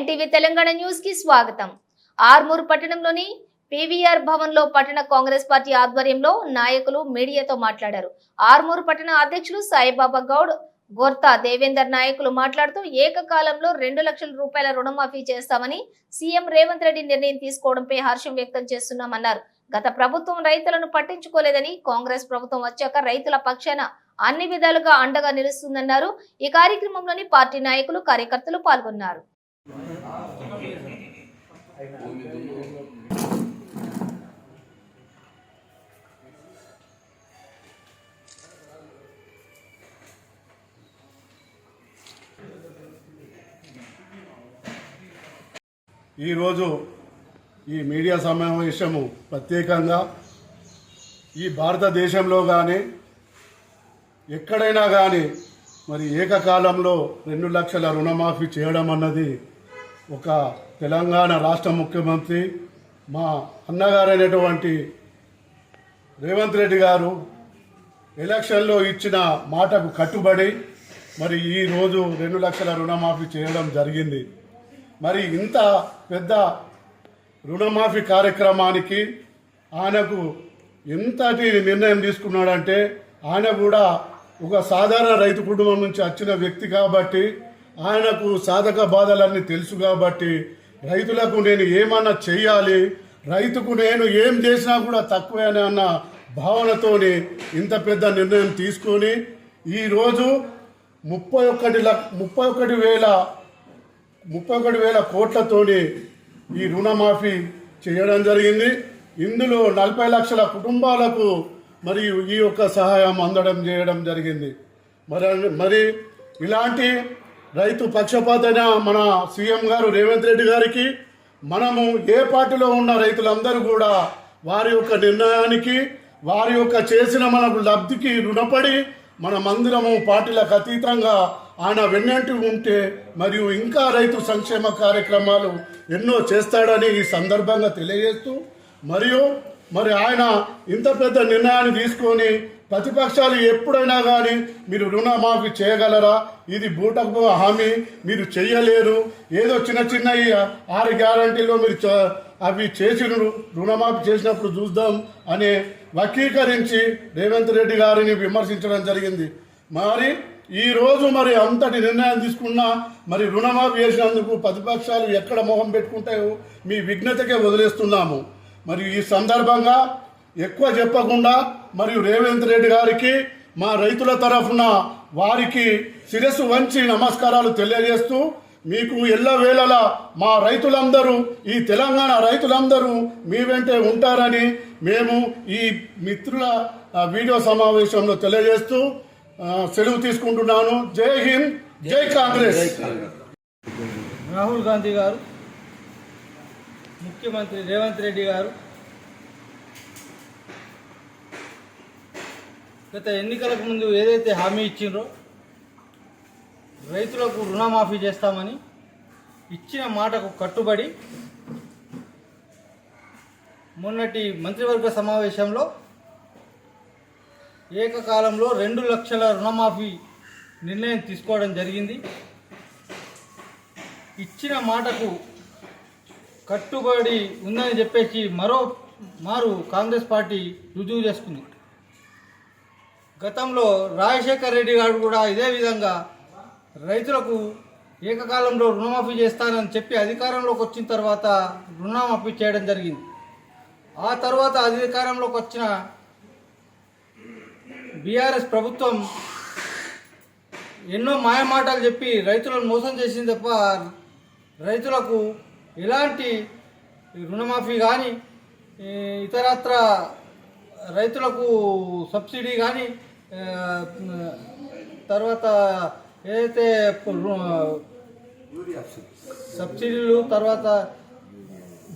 NTV Telangana న్యూస్కి స్వాగతం. ఆర్మూర్ పట్టణంలోని పీవీఆర్ భవన్లో పట్టణ కాంగ్రెస్ పార్టీ ఆధ్వర్యంలో నాయకులు మీడియాతో మాట్లాడారు. ఆర్మూర్ పట్టణ అధ్యక్షులు సాయిబాబా గౌడ్ గోర్తా దేవేందర్ నాయకులు మాట్లాడుతూ ఏకకాలంలో రెండు లక్షల రూపాయల రుణమాఫీ చేస్తామని సీఎం రేవంత్ రెడ్డి నిర్ణయం తీసుకోవడంపై హర్షం వ్యక్తం చేస్తున్నామన్నారు. గత ప్రభుత్వం రైతులను పట్టించుకోలేదని కాంగ్రెస్ ప్రభుత్వం వచ్చాక రైతుల పక్షాన అన్ని విధాలుగా అండగా నిలుస్తుందన్నారు. ఈ కార్యక్రమంలోని పార్టీ నాయకులు కార్యకర్తలు పాల్గొన్నారు. ఈరోజు ఈ మీడియా సమావేశము ప్రత్యేకంగా ఈ భారతదేశంలో కానీ ఎక్కడైనా కానీ మరి ఏకకాలంలో రెండు లక్షల రుణమాఫీ చేయడం అన్నది ఒక తెలంగాణ రాష్ట్ర ముఖ్యమంత్రి మా అన్నగారైనటువంటి రేవంత్ రెడ్డి గారు ఎలక్షన్లో ఇచ్చిన మాటకు కట్టుబడి మరి ఈరోజు రెండు లక్షల రుణమాఫీ చేయడం జరిగింది. మరి ఇంత పెద్ద రుణమాఫీ కార్యక్రమానికి ఆయనకు ఎంతటి నిర్ణయం తీసుకున్నాడంటే ఆయన కూడా ఒక సాధారణ రైతు కుటుంబం నుంచి వచ్చిన వ్యక్తి కాబట్టి ఆయనకు సాధక బాధలన్నీ తెలుసు కాబట్టి రైతులకు నేను ఏమన్నా చెయ్యాలి? రైతుకు నేను ఏం చేసినా కూడా తక్కువేనే అన్న భావనతోని ఇంత పెద్ద నిర్ణయం తీసుకొని ఈరోజు ముప్పై ఒక్కటి లక్ష ముప్పై ఒకటి వేల ముప్పై ఒకటి వేల కోట్లతోని ఈ రుణమాఫీ చేయడం జరిగింది. ఇందులో నలభై లక్షల కుటుంబాలకు మరి ఈ యొక్క సహాయం అందడం చేయడం జరిగింది. మరి మరి ఇలాంటి రైతు పక్షపాతైన మన సీఎం గారు రేవంత్ రెడ్డి గారికి మనము ఏ పార్టీలో ఉన్న రైతులందరూ కూడా వారి యొక్క నిర్ణయానికి వారి యొక్క చేసిన మనకు లబ్ధికి రుణపడి మన మందిరము పార్టీలకు అతీతంగా ఆయన వెన్నంటి ఉంటే మరియు ఇంకా రైతు సంక్షేమ కార్యక్రమాలు ఎన్నో చేస్తాడని ఈ సందర్భంగా తెలియజేస్తూ మరియు మరి ఆయన ఇంత పెద్ద నిర్ణయాన్ని తీసుకొని ప్రతిపక్షాలు ఎప్పుడైనా కానీ మీరు రుణమాఫీ చేయగలరా? ఇది బూటకు హామీ. మీరు చెయ్యలేరు. ఏదో చిన్న చిన్న ఆరు గ్యారంటీలో మీరు చ- అవి చేసి రుణమాఫీ చేసినప్పుడు చూద్దాం అనే వక్రీకరించి రేవంత్ రెడ్డి గారిని విమర్శించడం జరిగింది. మరి ఈరోజు మరి అంతటి నిర్ణయం తీసుకున్నా మరి రుణమాఫీ చేసినందుకు ప్రతిపక్షాలు ఎక్కడ మొహం పెట్టుకుంటాయో మీ విఘ్నతకే వదిలేస్తున్నాము. మరి ఈ సందర్భంగా ఎక్కువ చెప్పకుండా మరియు రేవంత్ రెడ్డి గారికి మా రైతుల తరఫున వారికి శిరస్సు వంచి నమస్కారాలు తెలియజేస్తూ మీకు ఎల్లవేళలా మా రైతులందరూ ఈ తెలంగాణ రైతులందరూ మీ వెంటే ఉంటారని మేము ఈ మిత్రుల వీడియో సమావేశంలో తెలియజేస్తూ సెలవు తీసుకుంటున్నాను. జై హింద్ జై కాంగ్రెస్. రాహుల్ గాంధీ గారు. ముఖ్యమంత్రి రేవంత్ రెడ్డి గారు గత ఎన్నికలకు ముందు ఏదైతే హామీ ఇచ్చిండ్రో రైతులకు రుణమాఫీ చేస్తామని ఇచ్చిన మాటకు కట్టుబడి మొన్నటి మంత్రివర్గ సమావేశంలో ఏకకాలంలో రెండు లక్షల రుణమాఫీ నిర్ణయం తీసుకోవడం జరిగింది. ఇచ్చిన మాటకు కట్టుబడి ఉందని చెప్పేసి మరో మారు కాంగ్రెస్ పార్టీ రుజువు చేసుకుంది. గతంలో రాజశేఖర్ రెడ్డి గారు కూడా ఇదే విధంగా రైతులకు ఏకకాలంలో రుణమాఫీ చేస్తానని చెప్పి అధికారంలోకి వచ్చిన తర్వాత రుణమాఫీ చేయడం జరిగింది. ఆ తర్వాత అధికారంలోకి వచ్చిన బీఆర్ఎస్ ప్రభుత్వం ఎన్నో మాయమాటలు చెప్పి రైతులను మోసం చేసింది తప్ప రైతులకు ఎలాంటి రుణమాఫీ కానీ ఇతరత్ర రైతులకు సబ్సిడీ కానీ తర్వాత ఏదైతే సబ్సిడీలు తర్వాత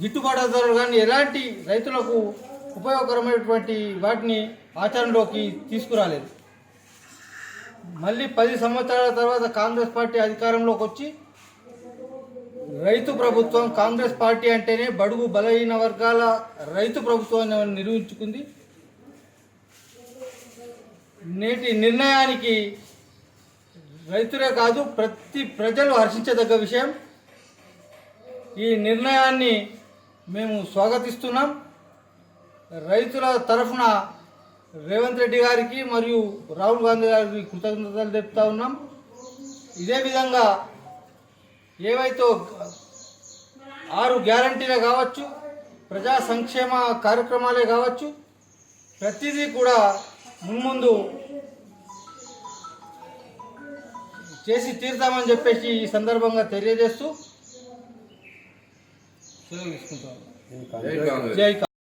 గిట్టుబాటు ధరలు కానీ ఎలాంటి రైతులకు ఉపయోగకరమైనటువంటి వాటిని ఆచరణలోకి తీసుకురాలేదు. మళ్ళీ పది సంవత్సరాల తర్వాత కాంగ్రెస్ పార్టీ అధికారంలోకి వచ్చి రైతు ప్రభుత్వం కాంగ్రెస్ పార్టీ అంటేనే బడుగు బలహీన వర్గాల రైతు ప్రభుత్వాన్ని నిరూపించుకుంది. నేటి నిర్ణయానికి రైతులే కాదు ప్రతి ప్రజలు హర్షించదగ్గ విషయం. ఈ నిర్ణయాన్ని మేము స్వాగతిస్తున్నాం. రైతుల తరఫున రేవంత్ రెడ్డి గారికి మరియు రాహుల్ గాంధీ గారికి కృతజ్ఞతలు తెలుపుతా ఉన్నాం. ఇదే విధంగా ఏవైతే ఆరు గ్యారంటీలే కావచ్చు ప్రజా సంక్షేమ కార్యక్రమాలే కావచ్చు ప్రతిదీ కూడా మున్ముందు చేసి తీరుతామని చెప్పేసి ఈ సందర్భంగా తెలియజేస్తూ సెలవు తీసుకుంటాను జై